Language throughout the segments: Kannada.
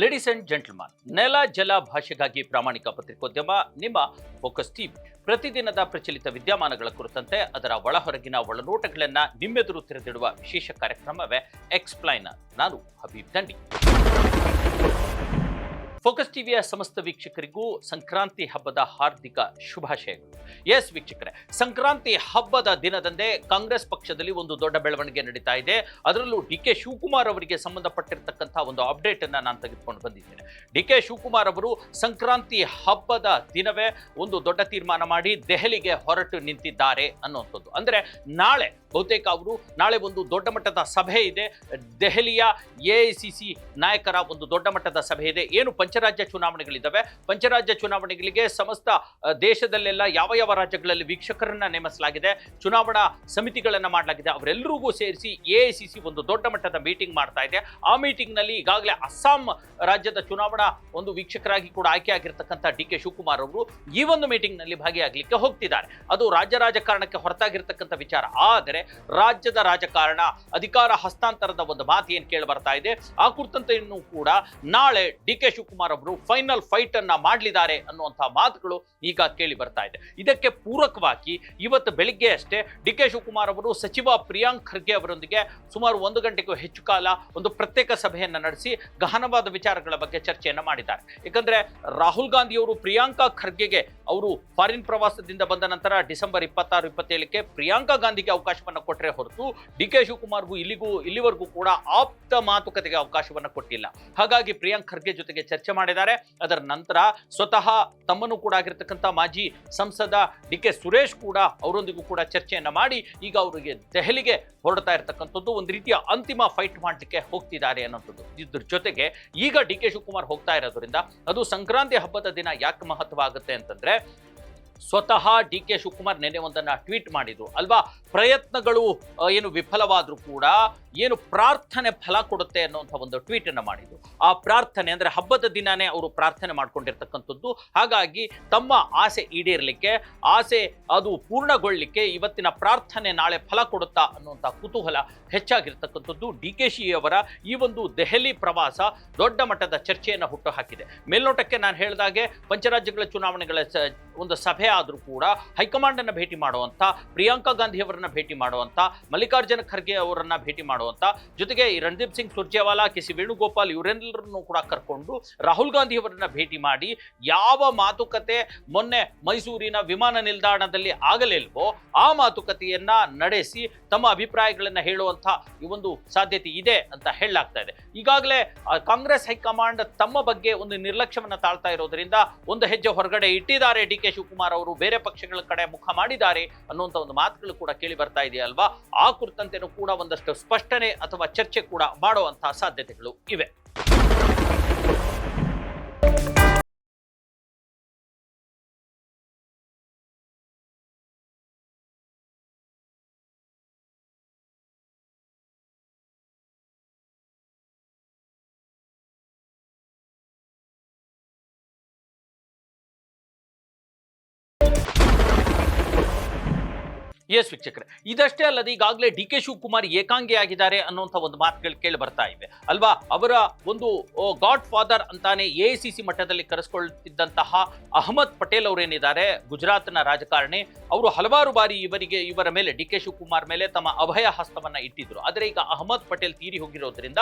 ಲೇಡೀಸ್ ಅಂಡ್ ಜೆಂಟಲ್ಮನ್ ನೆಲ ಜಲ ಭಾಷೆಗಾಗಿ ಪ್ರಾಮಾಣಿಕ ಪತ್ರಿಕೋದ್ಯಮ, ನಿಮ್ಮ ಫೋಕಸ್ ಟೀಮ್ ಪ್ರತಿದಿನದ ಪ್ರಚಲಿತ ವಿದ್ಯಮಾನಗಳ ಕುರಿತಂತೆ ಅದರ ಒಳಹೊರಗಿನ ಒಳನೋಟಗಳನ್ನ ನಿಮ್ಮೆದುರು ತೆರೆದಿಡುವ ವಿಶೇಷ ಕಾರ್ಯಕ್ರಮವೇ ಎಕ್ಸ್ಪ್ಲೈನರ್ ನಾನು ಹಬೀಬ್ ದಂಡಿ. ಫೋಕಸ್ ಟಿವಿಯ ಸಮಸ್ತ ವೀಕ್ಷಕರಿಗೂ ಸಂಕ್ರಾಂತಿ ಹಬ್ಬದ ಹಾರ್ದಿಕ ಶುಭಾಶಯಗಳು. ಎಸ್ ವೀಕ್ಷಕರೇ, ಸಂಕ್ರಾಂತಿ ಹಬ್ಬದ ದಿನದಂದೇ ಕಾಂಗ್ರೆಸ್ ಪಕ್ಷದಲ್ಲಿ ಒಂದು ದೊಡ್ಡ ಬೆಳವಣಿಗೆ ನಡೀತಾ ಇದೆ. ಅದರಲ್ಲೂ ಡಿ ಕೆ ಶಿವಕುಮಾರ್ ಅವರಿಗೆ ಸಂಬಂಧಪಟ್ಟಿರ್ತಕ್ಕಂಥ ಒಂದು ಅಪ್ಡೇಟ್ ಅನ್ನ ನಾನು ತೆಗೆದುಕೊಂಡು ಬಂದಿದ್ದೇನೆ. ಡಿ ಕೆ ಶಿವಕುಮಾರ್ ಅವರು ಸಂಕ್ರಾಂತಿ ಹಬ್ಬದ ದಿನವೇ ಒಂದು ದೊಡ್ಡ ತೀರ್ಮಾನ ಮಾಡಿ ದೆಹಲಿಗೆ ಹೊರಟು ನಿಂತಿದ್ದಾರೆ ಅನ್ನುವಂಥದ್ದು. ಅಂದ್ರೆ ನಾಳೆ ಬಹುತೇಕ ಅವರು, ನಾಳೆ ಒಂದು ದೊಡ್ಡ ಮಟ್ಟದ ಸಭೆ ಇದೆ. ದೆಹಲಿಯ ಎ ನಾಯಕರ ಒಂದು ದೊಡ್ಡ ಮಟ್ಟದ ಸಭೆ ಇದೆ. ಏನು ಪಂಚರಾಜ್ಯ ಚುನಾವಣೆಗಳಿದ್ದಾವೆ. ಪಂಚರಾಜ್ಯ ಚುನಾವಣೆಗಳಿಗೆ ಸಮಸ್ತ ದೇಶದಲ್ಲೆಲ್ಲ ಯಾವ ಯಾವ ರಾಜ್ಯಗಳಲ್ಲಿ ವೀಕ್ಷಕರನ್ನ ನೇಮಿಸಲಾಗಿದೆ, ಚುನಾವಣಾ ಸಮಿತಿಗಳನ್ನ ಮಾಡಲಾಗಿದೆ ಅವರೆಲ್ಲರಿಗೂ ಸೇರಿಸಿ ಎ ಒಂದು ದೊಡ್ಡ ಮಟ್ಟದ ಮೀಟಿಂಗ್ ಮಾಡ್ತಾ ಇದೆ. ಆ ಮೀಟಿಂಗ್ನಲ್ಲಿ ಈಗಾಗಲೇ ಅಸ್ಸಾಂ ರಾಜ್ಯದ ಚುನಾವಣಾ ಒಂದು ವೀಕ್ಷಕರಾಗಿ ಕೂಡ ಆಯ್ಕೆ ಆಗಿರ್ತಕ್ಕಂಥ ಡಿ ಕೆ ಶಿವಕುಮಾರ್ ಅವರು ಈ ಒಂದು ಮೀಟಿಂಗ್ನಲ್ಲಿ ಭಾಗಿಯಾಗಲಿಕ್ಕೆ ಹೋಗ್ತಿದ್ದಾರೆ. ಅದು ರಾಜ್ಯ ರಾಜಕಾರಣಕ್ಕೆ ಹೊರತಾಗಿರ್ತಕ್ಕಂಥ ವಿಚಾರ. ಆದರೆ ರಾಜ್ಯದ ರಾಜಕಾರಣ, ಅಧಿಕಾರ ಹಸ್ತಾಂತರದ ಒಂದು ಮಾತು ಏನು ಕೇಳಿ ಬರ್ತಾ ಇದೆ? ಆ ಕುರಿತಂತೆ ಕೂಡ ನಾಳೆ ಡಿ ಕೆ ಶಿವಕುಮಾರ್ ಅವರು ಫೈನಲ್ ಫೈಟ್ ಅನ್ನ ಮಾಡಲಿದ್ದಾರೆ ಅನ್ನುವಂತಹ ಮಾತುಗಳು ಈಗ ಕೇಳಿ ಬರ್ತಾ ಇದೆ. ಇದಕ್ಕೆ ಪೂರಕವಾಗಿ ಇವತ್ತು ಬೆಳಿಗ್ಗೆ ಅಷ್ಟೇ ಡಿ ಕೆ ಶಿವಕುಮಾರ್ ಅವರು ಸಚಿವ ಪ್ರಿಯಾಂಕ್ ಖರ್ಗೆ ಅವರೊಂದಿಗೆ ಸುಮಾರು ಒಂದು ಗಂಟೆಗೂ ಹೆಚ್ಚು ಕಾಲ ಒಂದು ಪ್ರತ್ಯೇಕ ಸಭೆಯನ್ನು ನಡೆಸಿ ಗಹನವಾದ ವಿಚಾರಗಳ ಬಗ್ಗೆ ಚರ್ಚೆಯನ್ನು ಮಾಡಿದ್ದಾರೆ. ಯಾಕಂದ್ರೆ ರಾಹುಲ್ ಗಾಂಧಿ ಅವರು ಪ್ರಿಯಾಂಕಾ ಖರ್ಗೆಗೆ ಅವರು ಫಾರಿನ್ ಪ್ರವಾಸದಿಂದ ಬಂದ ನಂತರ ಡಿಸೆಂಬರ್ ಇಪ್ಪತ್ತಾರು, ಇಪ್ಪತ್ತೇಳಕ್ಕೆ ಪ್ರಿಯಾಂಕಾ ಗಾಂಧಿಗೆ ಅವಕಾಶವನ್ನು ಕೊಟ್ಟರೆ ಹೊರತು ಡಿ ಕೆ ಶಿವಕುಮಾರ್ಗೂ ಇಲ್ಲಿಗೂ, ಇಲ್ಲಿವರೆಗೂ ಕೂಡ ಆಪ್ತ ಮಾತುಕತೆಗೆ ಅವಕಾಶವನ್ನು ಕೊಟ್ಟಿಲ್ಲ. ಹಾಗಾಗಿ ಪ್ರಿಯಾಂಕ್ ಖರ್ಗೆ ಜೊತೆಗೆ ಚರ್ಚೆ ಮಾಡಿದ್ದಾರೆ. ಅದರ ನಂತರ ಸ್ವತಃ ತಮ್ಮನ್ನು ಕೂಡ ಆಗಿರ್ತಕ್ಕಂಥ ಮಾಜಿ ಸಂಸದ ಡಿ ಕೆ ಸುರೇಶ್ ಕೂಡ ಅವರೊಂದಿಗೂ ಕೂಡ ಚರ್ಚೆಯನ್ನು ಮಾಡಿ ಈಗ ಅವರಿಗೆ ದೆಹಲಿಗೆ ಹೊರಡ್ತಾ ಇರತಕ್ಕಂಥದ್ದು ಒಂದು ರೀತಿಯ ಅಂತಿಮ ಫೈಟ್ ಮಾಡಲಿಕ್ಕೆ ಹೋಗ್ತಿದ್ದಾರೆ ಅನ್ನೋಂಥದ್ದು. ಇದ್ರ ಜೊತೆಗೆ ಈಗ ಡಿ ಕೆ ಶಿವಕುಮಾರ್ ಹೋಗ್ತಾ ಇರೋದ್ರಿಂದ ಅದು ಸಂಕ್ರಾಂತಿ ಹಬ್ಬದ ದಿನ ಯಾಕೆ ಮಹತ್ವ ಆಗುತ್ತೆ ಅಂತಂದ್ರೆ ಸ್ವತಃ ಡಿ ಕೆ ಶಿವಕುಮಾರ್ ನೆನೆ ಒಂದನ್ನು ಟ್ವೀಟ್ ಮಾಡಿದ್ರು. ಅಲ್ವಾ? ಪ್ರಯತ್ನಗಳು ಏನು ವಿಫಲವಾದರೂ ಕೂಡ ಏನು ಪ್ರಾರ್ಥನೆ ಫಲ ಕೊಡುತ್ತೆ ಅನ್ನುವಂಥ ಒಂದು ಟ್ವೀಟ್ ಮಾಡಿದ್ದು ಮಾಡಿದ್ರು. ಆ ಪ್ರಾರ್ಥನೆ ಅಂದರೆ ಹಬ್ಬದ ದಿನಾನೇ ಅವರು ಪ್ರಾರ್ಥನೆ ಮಾಡ್ಕೊಂಡಿರ್ತಕ್ಕಂಥದ್ದು. ಹಾಗಾಗಿ ತಮ್ಮ ಆಸೆ ಈಡೇರಲಿಕ್ಕೆ, ಆಸೆ ಅದು ಪೂರ್ಣಗೊಳ್ಳಲಿಕ್ಕೆ ಇವತ್ತಿನ ಪ್ರಾರ್ಥನೆ ನಾಳೆ ಫಲ ಕೊಡುತ್ತಾ ಅನ್ನುವಂಥ ಕುತೂಹಲ ಹೆಚ್ಚಾಗಿರ್ತಕ್ಕಂಥದ್ದು. ಡಿ ಕೆ ಶಿ ಅವರ ಈ ಒಂದು ದೆಹಲಿ ಪ್ರವಾಸ ದೊಡ್ಡ ಮಟ್ಟದ ಚರ್ಚೆಯನ್ನು ಹುಟ್ಟು ಹಾಕಿದೆ ಮೇಲ್ನೋಟಕ್ಕೆ ನಾನು ಹೇಳಿದಾಗೆ ಪಂಚರಾಜ್ಯಗಳ ಚುನಾವಣೆಗಳ ಒಂದು ಸಭೆ ಆದರೂ ಕೂಡ ಹೈಕಮಾಂಡನ್ನು ಅನ್ನ ಭೇಟಿ ಮಾಡುವಂಥ ಪ್ರಿಯಾಂಕಾ ಗಾಂಧಿ ಅವರನ್ನ ಭೇಟಿ ಮಾಡುವಂತ, ಮಲ್ಲಿಕಾರ್ಜುನ ಖರ್ಗೆ ಅವರನ್ನ ಭೇಟಿ ಮಾಡುವಂತ, ಜೊತೆಗೆ ರಣದೀಪ್ ಸಿಂಗ್ ಸುರ್ಜೇವಾಲಾ, ಕೆ ಸಿ ವೇಣುಗೋಪಾಲ್ ಇವರೆಲ್ಲರನ್ನು ಕೂಡ ಕರ್ಕೊಂಡು ರಾಹುಲ್ ಗಾಂಧಿ ಅವರನ್ನ ಭೇಟಿ ಮಾಡಿ ಯಾವ ಮಾತುಕತೆ ಮೊನ್ನೆ ಮೈಸೂರಿನ ವಿಮಾನ ನಿಲ್ದಾಣದಲ್ಲಿ ಆಗಲಿಲ್ವೋ ಆ ಮಾತುಕತೆಯನ್ನ ನಡೆಸಿ ತಮ್ಮ ಅಭಿಪ್ರಾಯಗಳನ್ನ ಹೇಳುವಂತ ಈ ಒಂದು ಸಾಧ್ಯತೆ ಇದೆ ಅಂತ ಹೇಳಲಾಗ್ತಾ ಇದೆ. ಈಗಾಗಲೇ ಕಾಂಗ್ರೆಸ್ ಹೈಕಮಾಂಡ್ ತಮ್ಮ ಬಗ್ಗೆ ಒಂದು ನಿರ್ಲಕ್ಷ್ಯವನ್ನು ತಾಳ್ತಾ ಇರೋದ್ರಿಂದ ಒಂದು ಹೆಜ್ಜೆ ಹೊರಗಡೆ ಇಟ್ಟಿದ್ದಾರೆ ಡಿ ಕೆ ಶಿವಕುಮಾರ್ ಅವರು. ಬೇರೆ ಪಕ್ಷಗಳ ಕಡೆ ಮುಖ ಮಾಡಿದ್ದಾರೆ ಅನ್ನುವಂಥ ಒಂದು ಮಾತುಗಳು ಕೂಡ ಕೇಳಿ ಬರ್ತಾ ಇದೆಯಲ್ವಾ ಆ ಕುರಿತಂತೆನೂ ಕೂಡ ಒಂದಷ್ಟು ಸ್ಪಷ್ಟನೆ ಅಥವಾ ಚರ್ಚೆ ಕೂಡ ಮಾಡುವಂತಹ ಸಾಧ್ಯತೆಗಳು ಇವೆ. ಎಸ್ ವೀಕ್ಷಕರೇ, ಇದಷ್ಟೇ ಅಲ್ಲದೆ ಈಗಾಗಲೇ ಡಿ ಕೆ ಶಿವಕುಮಾರ್ ಏಕಾಂಗಿಯಾಗಿದ್ದಾರೆ ಅನ್ನುವಂಥ ಒಂದು ಮಾತುಗಳು ಕೇಳಿ ಬರ್ತಾ ಇವೆ. ಅಲ್ವಾ? ಅವರ ಒಂದು ಗಾಡ್ ಫಾದರ್ ಅಂತಾನೆ ಎ ಸಿ ಸಿ ಮಟ್ಟದಲ್ಲಿ ಕರೆಸ್ಕೊಳ್ತಿದ್ದಂತಹ ಅಹಮದ್ ಪಟೇಲ್ ಅವರೇನಿದ್ದಾರೆ ಗುಜರಾತ್ನ ರಾಜಕಾರಣಿ. ಅವರು ಹಲವಾರು ಬಾರಿ ಇವರಿಗೆ, ಇವರ ಮೇಲೆ, ಡಿ ಕೆ ಶಿವಕುಮಾರ್ ಮೇಲೆ ತಮ್ಮ ಅಭಯ ಹಸ್ತವನ್ನು ಇಟ್ಟಿದ್ರು. ಆದರೆ ಈಗ ಅಹಮದ್ ಪಟೇಲ್ ತೀರಿ ಹೋಗಿರೋದ್ರಿಂದ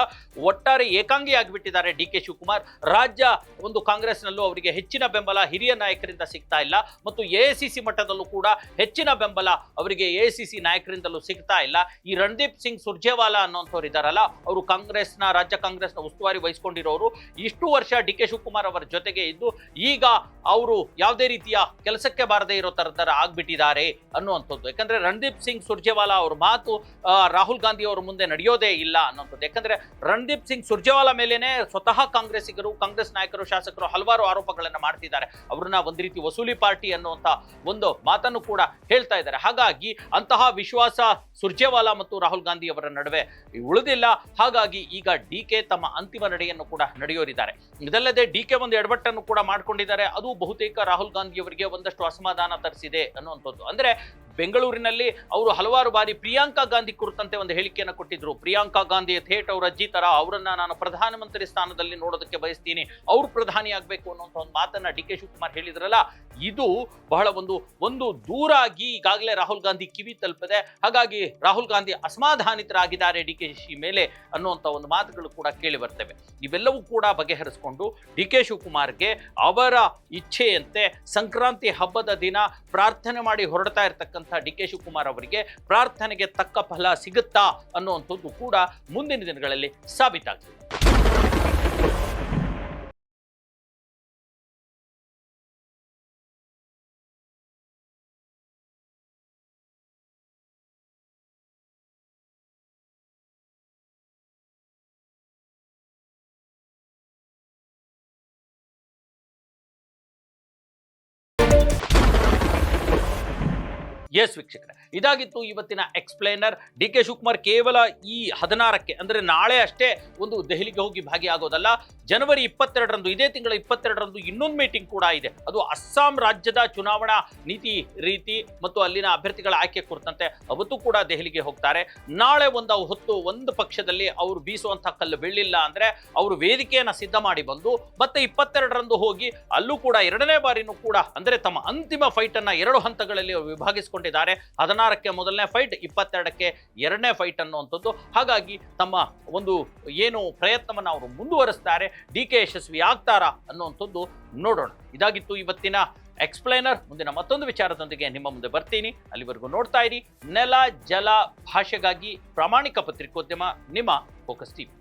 ಒಟ್ಟಾರೆ ಏಕಾಂಗಿ ಆಗಿಬಿಟ್ಟಿದ್ದಾರೆ ಡಿ ಕೆ ಶಿವಕುಮಾರ್. ರಾಜ್ಯ ಒಂದು ಕಾಂಗ್ರೆಸ್ನಲ್ಲೂ ಅವರಿಗೆ ಹೆಚ್ಚಿನ ಬೆಂಬಲ ಹಿರಿಯ ನಾಯಕರಿಂದ ಸಿಗ್ತಾ ಇಲ್ಲ. ಮತ್ತು ಎ ಮಟ್ಟದಲ್ಲೂ ಕೂಡ ಹೆಚ್ಚಿನ ಬೆಂಬಲ ಅವರಿಗೆ ಎ ಸಿ ಸಿ ನಾಯಕರಿಂದಲೂ ಸಿಗ್ತಾ ಇಲ್ಲ. ಈ ರಣದೀಪ್ ಸಿಂಗ್ ಸುರ್ಜೇವಾಲಾ ಅನ್ನೋಂಥವ್ರು ಇದ್ದಾರಲ್ಲ, ಅವರು ಕಾಂಗ್ರೆಸ್ನ, ರಾಜ್ಯ ಕಾಂಗ್ರೆಸ್ನ ಉಸ್ತುವಾರಿ ವಹಿಸಿಕೊಂಡಿರೋರು. ಇಷ್ಟು ವರ್ಷ ಡಿ ಕೆ ಶಿವಕುಮಾರ್ ಅವರ ಜೊತೆಗೆ ಇದ್ದು, ಈಗ ಅವರು ಯಾವುದೇ ರೀತಿಯ ಕೆಲಸಕ್ಕೆ ಬಾರದೇ ಇರೋ ತರತರ ಆಗ್ಬಿಟ್ಟಿದ್ದಾರೆ ಅನ್ನುವಂಥದ್ದು. ಯಾಕಂದ್ರೆ ರಣದೀಪ್ ಸಿಂಗ್ ಸುರ್ಜೇವಾಲಾ ಅವ್ರ ಮಾತು ರಾಹುಲ್ ಗಾಂಧಿ ಅವರ ಮುಂದೆ ನಡೆಯೋದೇ ಇಲ್ಲ ಅನ್ನೋಂಥದ್ದು. ಯಾಕಂದ್ರೆ ರಣದೀಪ್ ಸಿಂಗ್ ಸುರ್ಜೇವಾಲಾ ಮೇಲೇನೆ ಸ್ವತಃ ಕಾಂಗ್ರೆಸ್ಸಿಗರು, ಕಾಂಗ್ರೆಸ್ ನಾಯಕರು, ಶಾಸಕರು ಹಲವಾರು ಆರೋಪಗಳನ್ನು ಮಾಡ್ತಿದ್ದಾರೆ. ಅವ್ರನ್ನ ಒಂದು ರೀತಿ ವಸೂಲಿ ಪಾರ್ಟಿ ಅನ್ನುವಂಥ ಒಂದು ಮಾತನ್ನು ಕೂಡ ಹೇಳ್ತಾ ಇದ್ದಾರೆ. ಹಾಗಾಗಿ ಅಂತಹ ವಿಶ್ವಾಸ ಸುರ್ಜೇವಾಲಾ ಮತ್ತು ರಾಹುಲ್ ಗಾಂಧಿ ಅವರ ನಡುವೆ ಉಳಿದಿಲ್ಲ. ಹಾಗಾಗಿ ಈಗ ಡಿ ತಮ್ಮ ಅಂತಿಮ ನಡೆಯನ್ನು ಕೂಡ ನಡೆಯೋರಿದ್ದಾರೆ. ಇದಲ್ಲದೆ ಡಿ ಕೆ ಒಂದು ಎಡವಟ್ಟನ್ನು ಕೂಡ ಮಾಡ್ಕೊಂಡಿದ್ದಾರೆ. ಅದು ಬಹುತೇಕ ರಾಹುಲ್ ಗಾಂಧಿ ಅವರಿಗೆ ಒಂದಷ್ಟು ಅಸಮಾಧಾನ ತರಿಸಿದೆ ಅನ್ನುವಂಥದ್ದು. ಅಂದ್ರೆ ಬೆಂಗಳೂರಿನಲ್ಲಿ ಅವರು ಹಲವಾರು ಬಾರಿ ಪ್ರಿಯಾಂಕಾ ಗಾಂಧಿ ಕುರಿತಂತೆ ಒಂದು ಹೇಳಿಕೆಯನ್ನು ಕೊಟ್ಟಿದ್ರು. ಪ್ರಿಯಾಂಕಾ ಗಾಂಧಿ ಥೇಟ್ ಅವರ ಅಜ್ಜಿ ತರ ಅವರನ್ನ ನಾನು ಪ್ರಧಾನಮಂತ್ರಿ ಸ್ಥಾನದಲ್ಲಿ ನೋಡೋದಕ್ಕೆ ಬಯಸ್ತೀನಿ. ಅವ್ರು ಪ್ರಧಾನಿ ಆಗ್ಬೇಕು ಅನ್ನುವಂಥ ಒಂದು ಮಾತನ್ನ ಡಿ ಕೆ ಶಿವಕುಮಾರ್ ಹೇಳಿದ್ರಲ್ಲ, ಇದು ಬಹಳ ಒಂದು ಒಂದು ದೂರ ಆಗಿ ಈಗಾಗಲೇ ರಾಹುಲ್ ಗಾಂಧಿ ಕಿವಿ ತಲುಪಿದೆ, ಹಾಗಾಗಿ ರಾಹುಲ್ ಗಾಂಧಿ ಅಸಮಾಧಾನಿತರಾಗಿದ್ದಾರೆ ಡಿ ಕೆ ಶಿ ಮೇಲೆ ಅನ್ನುವಂಥ ಒಂದು ಮಾತುಗಳು ಕೂಡ ಕೇಳಿ ಬರ್ತವೆ. ಇವೆಲ್ಲವೂ ಕೂಡ ಬಗೆಹರಿಸಿಕೊಂಡು ಡಿ ಕೆ ಶಿವಕುಮಾರ್ಗೆ ಅವರ ಇಚ್ಛೆಯಂತೆ ಸಂಕ್ರಾಂತಿ ಹಬ್ಬದ ದಿನ ಪ್ರಾರ್ಥನೆ ಮಾಡಿ ಹೊರಡ್ತಾ ಇರತಕ್ಕಂಥ ಡಿ ಕೆ ಶಿವಕುಮಾರ್ ಅವರಿಗೆ ಪ್ರಾರ್ಥನೆಗೆ ತಕ್ಕ ಫಲ ಸಿಗುತ್ತಾ ಅನ್ನುವಂಥದ್ದು ಕೂಡ ಮುಂದಿನ ದಿನಗಳಲ್ಲಿ ಸಾಬೀತಾಗ್ತದೆ. ಎಸ್ ವೀಕ್ಷಕರೇ. ಇದಾಗಿತ್ತು ಇವತ್ತಿನ ಎಕ್ಸ್ಪ್ಲೇನರ್ ಡಿ ಕೆ ಶಿವಕುಮಾರ್ ಕೇವಲ ಈ ಹದಿನಾರಕ್ಕೆ, ಅಂದರೆ ನಾಳೆ ಅಷ್ಟೇ ಒಂದು ದೆಹಲಿಗೆ ಹೋಗಿ ಭಾಗಿಯಾಗೋದಲ್ಲ. ಜನವರಿ ಇಪ್ಪತ್ತೆರಡರಂದು, ಇದೇ ತಿಂಗಳ ಇಪ್ಪತ್ತೆರಡರಂದು ಇನ್ನೊಂದು ಮೀಟಿಂಗ್ ಕೂಡ ಇದೆ. ಅದು ಅಸ್ಸಾಂ ರಾಜ್ಯದ ಚುನಾವಣಾ ನೀತಿ ರೀತಿ ಮತ್ತು ಅಲ್ಲಿನ ಅಭ್ಯರ್ಥಿಗಳ ಆಯ್ಕೆ ಕುರಿತಂತೆ ಅವತ್ತು ಕೂಡ ದೆಹಲಿಗೆ ಹೋಗ್ತಾರೆ. ನಾಳೆ ಒಂದು ಹೊತ್ತು ಒಂದು ಪಕ್ಷದಲ್ಲಿ ಅವರು ಬೀಸುವಂಥ ಕಲ್ಲು ಬೀಳಿಲ್ಲ ಅಂದ್ರೆ ಅವರು ವೇದಿಕೆಯನ್ನು ಸಿದ್ಧ ಮಾಡಿ ಬಂದು, ಮತ್ತೆ ಇಪ್ಪತ್ತೆರಡರಂದು ಹೋಗಿ ಅಲ್ಲೂ ಕೂಡ ಎರಡನೇ ಬಾರಿನೂ ಕೂಡ, ಅಂದ್ರೆ ತಮ್ಮ ಅಂತಿಮ ಫೈಟ್ ಅನ್ನ ಎರಡು ಹಂತಗಳಲ್ಲಿ ವಿಭಾಗಿಸಿಕೊಂಡಿದ್ದಾರೆ. ವಿಭಾಗಿಸಿಕೊಂಡಿದ್ದಾರೆ ಹದಿನಾರಕ್ಕೆ ಮೊದಲನೇ ಫೈಟ್ ಇಪ್ಪತ್ತೆರಡಕ್ಕೆ ಎರಡನೇ ಫೈಟ್ ಅನ್ನುವಂಥದ್ದು. ಹಾಗಾಗಿ ತಮ್ಮ ಒಂದು ಏನು ಪ್ರಯತ್ನವನ್ನು ಅವರು ಮುಂದುವರಿಸ್ತಾರೆ. ಡಿ ಕೆ ಯಶಸ್ವಿ ಆಗ್ತಾರಾ ಅನ್ನುವಂಥದ್ದು ನೋಡೋಣ. ಇದಾಗಿತ್ತು ಇವತ್ತಿನ ಎಕ್ಸ್ಪ್ಲೈನರ್ ಮುಂದಿನ ಮತ್ತೊಂದು ವಿಚಾರದೊಂದಿಗೆ ನಿಮ್ಮ ಮುಂದೆ ಬರ್ತೀನಿ. ಅಲ್ಲಿವರೆಗೂ ನೋಡ್ತಾ ಇರಿ. ನೆಲ, ಜಲ, ಭಾಷೆಗಾಗಿ ಪ್ರಾಮಾಣಿಕ ಪತ್ರಿಕೋದ್ಯಮ, ನಿಮ್ಮ ಫೋಕಸ್ ಟಿವಿ